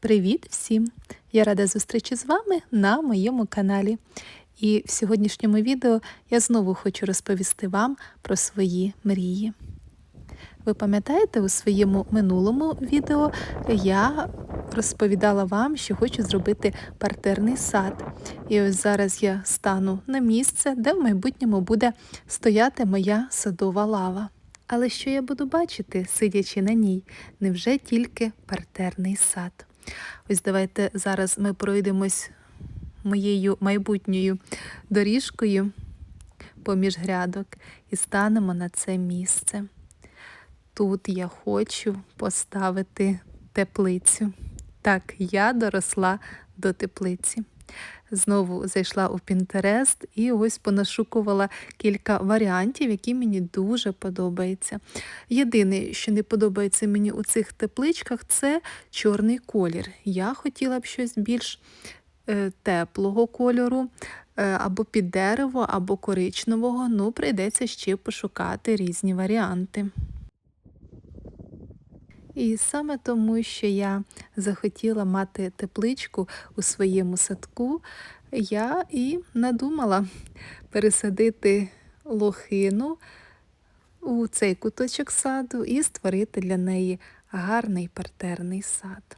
Привіт всім! Я рада зустрічі з вами на моєму каналі. І в сьогоднішньому відео я знову хочу розповісти вам про свої мрії. Ви пам'ятаєте, у своєму минулому відео я розповідала вам, що хочу зробити партерний сад. І ось зараз я стану на місце, де в майбутньому буде стояти моя садова лава. Але що я буду бачити, сидячи на ній, невже тільки партерний сад? Ось давайте зараз ми пройдемось моєю майбутньою доріжкою поміж грядок і станемо на це місце. Тут я хочу поставити теплицю. Так, я доросла до теплиці. Знову зайшла у Пінтерест і ось понашукувала кілька варіантів, які мені дуже подобаються. Єдине, що не подобається мені у цих тепличках, це чорний колір. Я хотіла б щось більш е, теплого кольору, е, або під дерево, або коричневого. Ну, прийдеться ще пошукати різні варіанти. І саме тому, що я захотіла мати тепличку у своєму садку, я і надумала пересадити лохину у цей куточок саду і створити для неї гарний партерний сад.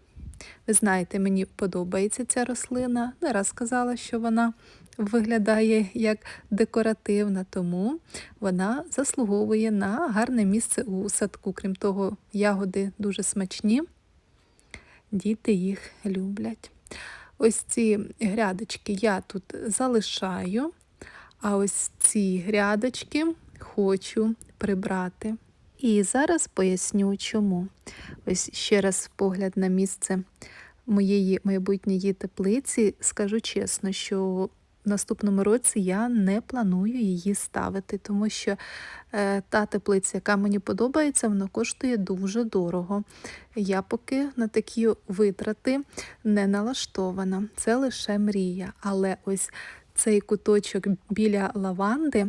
Ви знаєте, мені подобається ця рослина. Не раз сказала, що вона виглядає як декоративна, тому вона заслуговує на гарне місце у садку. Крім того, ягоди дуже смачні, діти їх люблять. Ось ці грядочки я тут залишаю, а ось ці грядочки хочу прибрати. І зараз поясню чому. Ось ще раз погляд на місце моєї майбутньої теплиці. Скажу чесно, що наступному році я не планую її ставити, тому що е, та теплиця, яка мені подобається, вона коштує дуже дорого. Я поки на такі витрати не налаштована. Це лише мрія. Але ось цей куточок біля лаванди.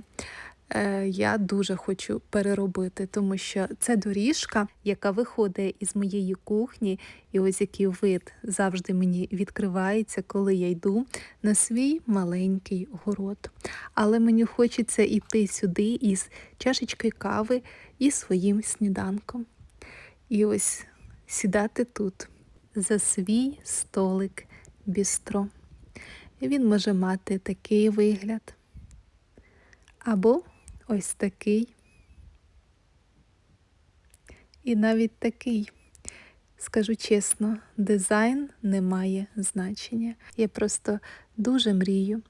Е, я дуже хочу переробити, тому що це доріжка, яка виходить із моєї кухні, і ось який вид завжди мені відкривається, коли я йду на свій маленький город. Але мені хочеться йти сюди із чашечкою кави і своїм сніданком. І ось сідати тут за свій столик бістро. Він може мати такий вигляд. Або ось такий. І навіть такий, скажу чесно, дизайн не має значення. Я просто дуже мрію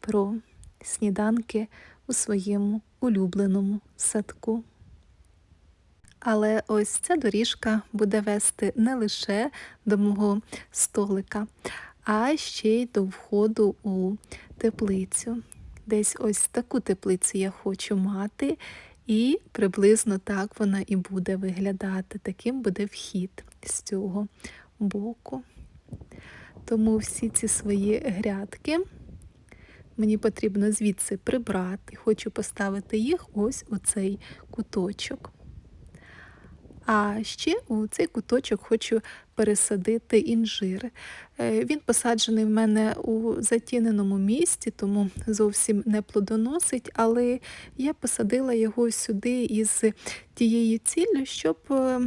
про сніданки у своєму улюбленому садку. Але ось ця доріжка буде вести не лише до мого столика, а ще й до входу у теплицю. Десь ось таку теплицю я хочу мати, і приблизно так вона і буде виглядати. Таким буде вхід з цього боку. Тому всі ці свої грядки мені потрібно звідси прибрати. Хочу поставити їх ось у цей куточок. А ще у цей куточок хочу пересадити інжир. Е, він посаджений в мене у затіненому місці, тому зовсім не плодоносить, але я посадила його сюди із тією ціллю, щоб е,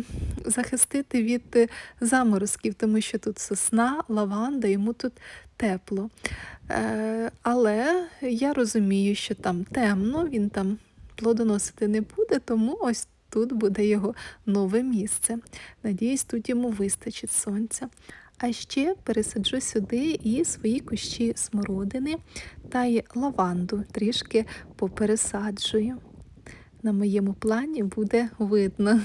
захистити від заморозків, тому що тут сосна, лаванда, йому тут тепло. Е, але я розумію, що там темно, він там плодоносити не буде, тому ось тут буде його нове місце. Надіюсь, тут йому вистачить сонця. А ще пересаджу сюди і свої кущі смородини та й лаванду трішки попересаджую. На моєму плані буде видно,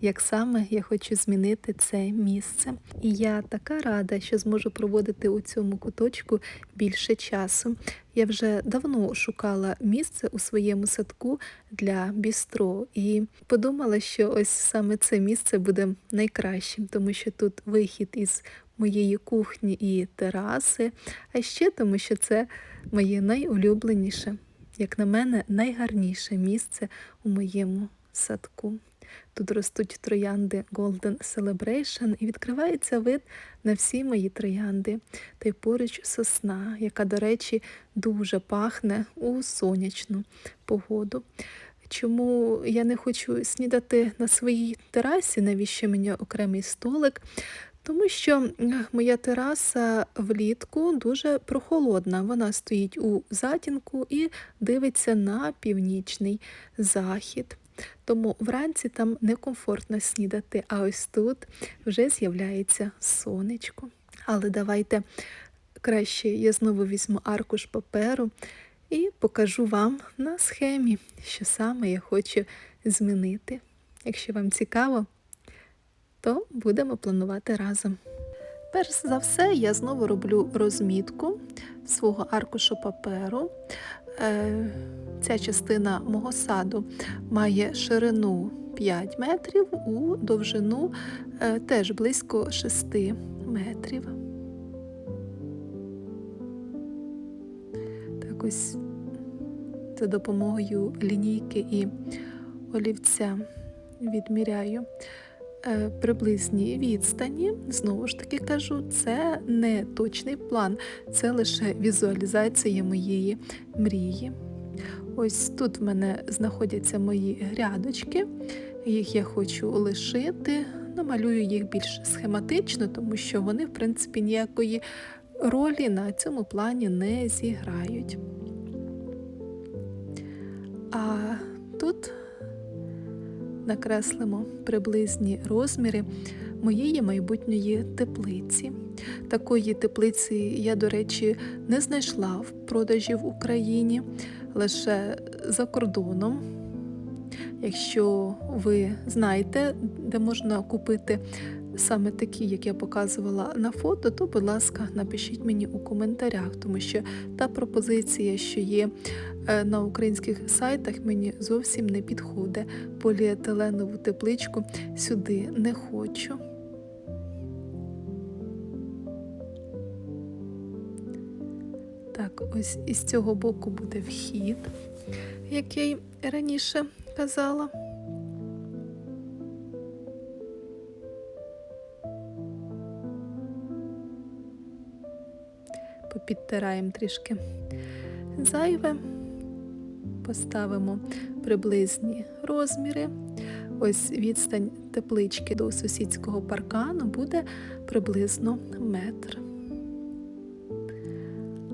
як саме я хочу змінити це місце. І я така рада, що зможу проводити у цьому куточку більше часу. Я вже давно шукала місце у своєму садку для бістро і подумала, що ось саме це місце буде найкращим, тому що тут вихід із моєї кухні і тераси, а ще тому, що це моє найулюбленіше, як на мене, найгарніше місце у моєму садку. Тут ростуть троянди Golden Celebration і відкривається вид на всі мої троянди. Та й поруч сосна, яка, до речі, дуже пахне у сонячну погоду. Чому я не хочу снідати на своїй терасі, навіщо мені окремий столик? Тому що моя тераса влітку дуже прохолодна. Вона стоїть у затінку і дивиться на північний захід. Тому вранці там некомфортно снідати, а ось тут вже з'являється сонечко. Але давайте краще я знову візьму аркуш паперу і покажу вам на схемі, що саме я хочу змінити. Якщо вам цікаво, то будемо планувати разом. Перш за все, я знову роблю розмітку свого аркушу паперу. Е, Ця частина мого саду має ширину 5 метрів, у довжину е, теж близько 6 метрів. Так ось за допомогою лінійки і олівця відміряю е, приблизні відстані. Знову ж таки кажу, це не точний план, це лише візуалізація моєї мрії. Ось тут в мене знаходяться мої грядочки, їх я хочу лишити. Намалюю їх більш схематично, тому що вони, в принципі, ніякої ролі на цьому плані не зіграють. А тут накреслимо приблизні розміри моєї майбутньої теплиці. Такої теплиці я, до речі, не знайшла в продажі в Україні, лише за кордоном. Якщо ви знаєте, де можна купити саме такі, як я показувала на фото, то, будь ласка, напишіть мені у коментарях, тому що та пропозиція, що є е, на українських сайтах, мені зовсім не підходить. Поліетиленову тепличку сюди не хочу. Так, ось із цього боку буде вхід, як я й раніше казала. Попідтираємо трішки зайве, поставимо приблизні розміри. Ось відстань теплички до сусідського паркану буде приблизно метр.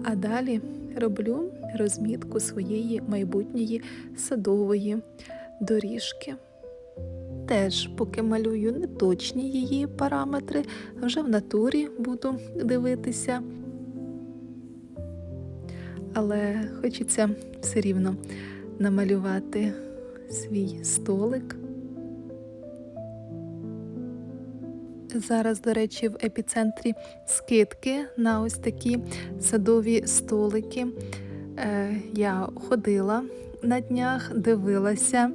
А далі роблю розмітку своєї майбутньої садової доріжки. Теж, поки малюю неточні її параметри, вже в натурі буду дивитися. Але хочеться все рівно намалювати свій столик. Зараз, до речі, в епіцентрі скидки на ось такі садові столики. Е, Я ходила на днях, дивилася,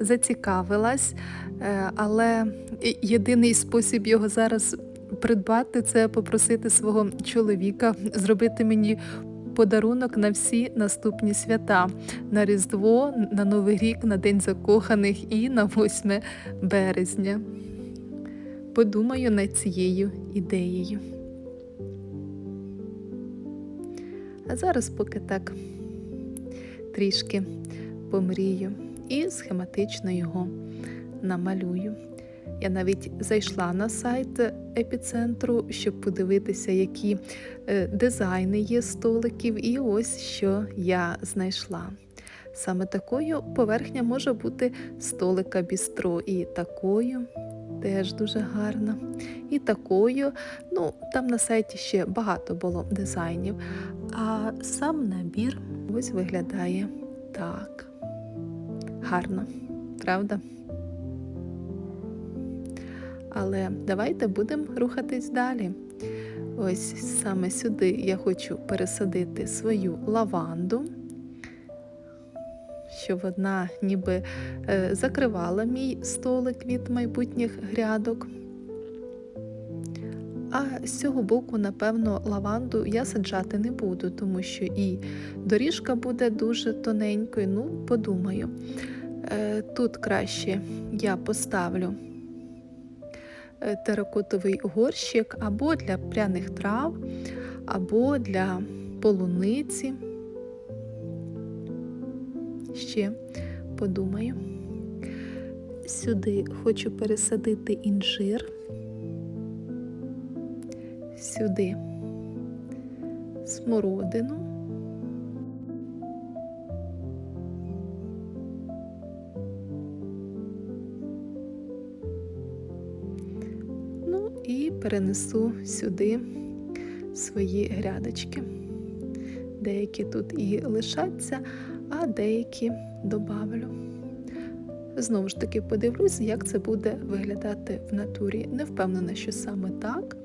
зацікавилась, е, але єдиний спосіб його зараз придбати це попросити свого чоловіка зробити мені. Подарунок на всі наступні свята на Різдво, на Новий рік, на День Закоханих і на 8 березня подумаю над цією ідеєю. А зараз поки так трішки помрію і схематично його намалюю. Я навіть зайшла на сайт епіцентру, щоб подивитися, які е, дизайни є столиків, і ось що я знайшла. Саме такою поверхня може бути столика бістро, і такою теж дуже гарна. І такою, ну, там на сайті ще багато було дизайнів. А сам набір ось виглядає так. Гарно, правда? Але давайте будемо рухатись далі. Ось саме сюди я хочу пересадити свою лаванду щоб вона ніби е, закривала мій столик від майбутніх грядок. А з цього боку, напевно, лаванду я саджати не буду, тому що і доріжка буде дуже тоненькою, ну, подумаю. Е, Тут краще я поставлю теракотовий горщик або для пряних трав, або для полуниці. Ще подумаю. Сюди хочу пересадити інжир, сюди смородину. Перенесу сюди свої грядочки. Деякі тут і лишаться, а деякі добавлю. Знову ж таки, подивлюсь, як це буде виглядати в натурі. Не впевнена, що саме так,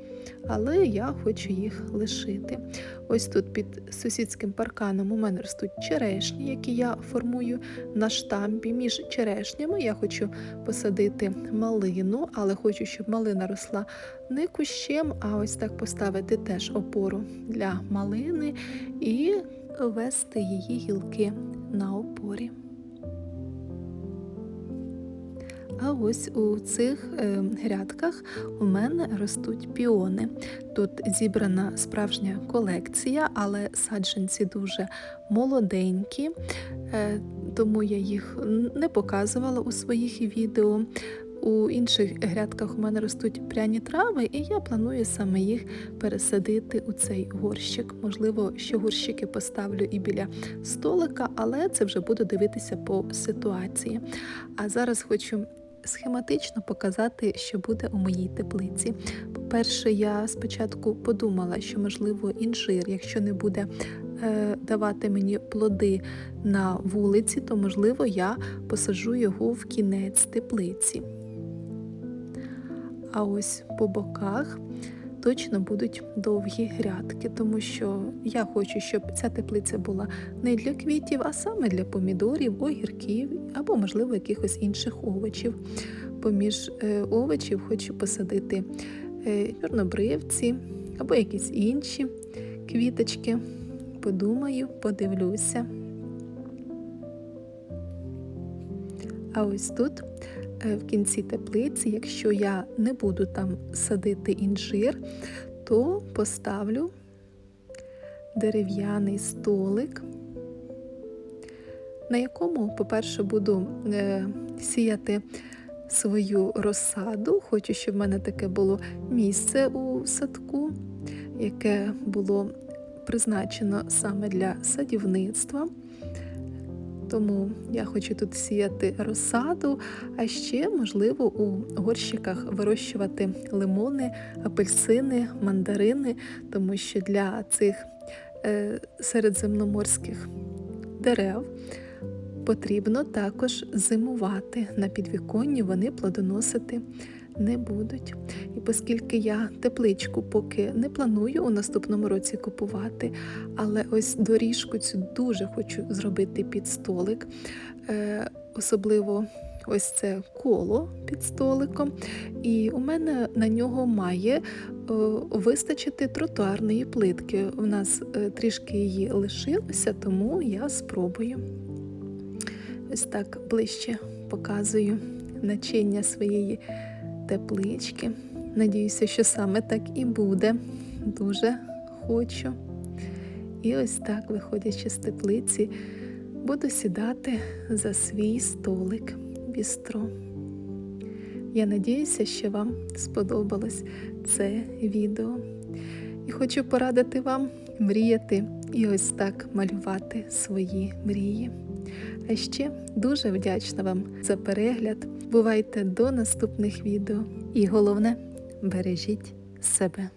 але я хочу їх лишити. Ось тут під сусідським парканом у мене ростуть черешні, які я формую на штампі. Між черешнями я хочу посадити малину, але хочу, щоб малина росла не кущем, а ось так поставити теж опору для малини і вести її гілки на опорі. А ось у цих е, грядках у мене ростуть піони. Тут зібрана справжня колекція, але саджанці дуже молоденькі, е, тому я їх не показувала у своїх відео. У інших грядках у мене ростуть пряні трави, і я планую саме їх пересадити у цей горщик. Можливо, ще горщики поставлю і біля столика, але це вже буду дивитися по ситуації. А зараз хочу схематично показати, що буде у моїй теплиці. По-перше, я спочатку подумала, що, можливо, інжир, якщо не буде е, давати мені плоди на вулиці, то, можливо, я посажу його в кінець теплиці. А ось по боках точно будуть довгі грядки, тому що я хочу, щоб ця теплиця була не для квітів, а саме для помідорів, огірків або, можливо, якихось інших овочів. Поміж е, овочів хочу посадити е, чорнобривці або якісь інші квіточки. Подумаю, подивлюся. А ось тут в кінці теплиці, якщо я не буду там садити інжир, то поставлю дерев'яний столик, на якому, по-перше, буду е, сіяти свою розсаду. Хочу, щоб в мене таке було місце у садку, яке було призначено саме для садівництва. Тому я хочу тут сіяти розсаду, а ще, можливо, у горщиках вирощувати лимони, апельсини, мандарини, тому що для цих е, середземноморських дерев потрібно також зимувати. На підвіконні вони плодоносити не будуть. І оскільки я тепличку поки не планую у наступному році купувати, але ось доріжку цю дуже хочу зробити під столик, е, особливо. Ось це коло під столиком, і у мене на нього має е, вистачити тротуарної плитки. У нас е, трішки її лишилося, тому я спробую. Ось так ближче показую начиння своєї теплички. Надіюся, що саме так і буде. Дуже хочу. І ось так, виходячи з теплиці, буду сідати за свій столик бістро. Я надіюся, що вам сподобалось це відео. І хочу порадити вам мріяти і ось так малювати свої мрії. А ще дуже вдячна вам за перегляд. Бувайте до наступних відео. І головне, бережіть себе.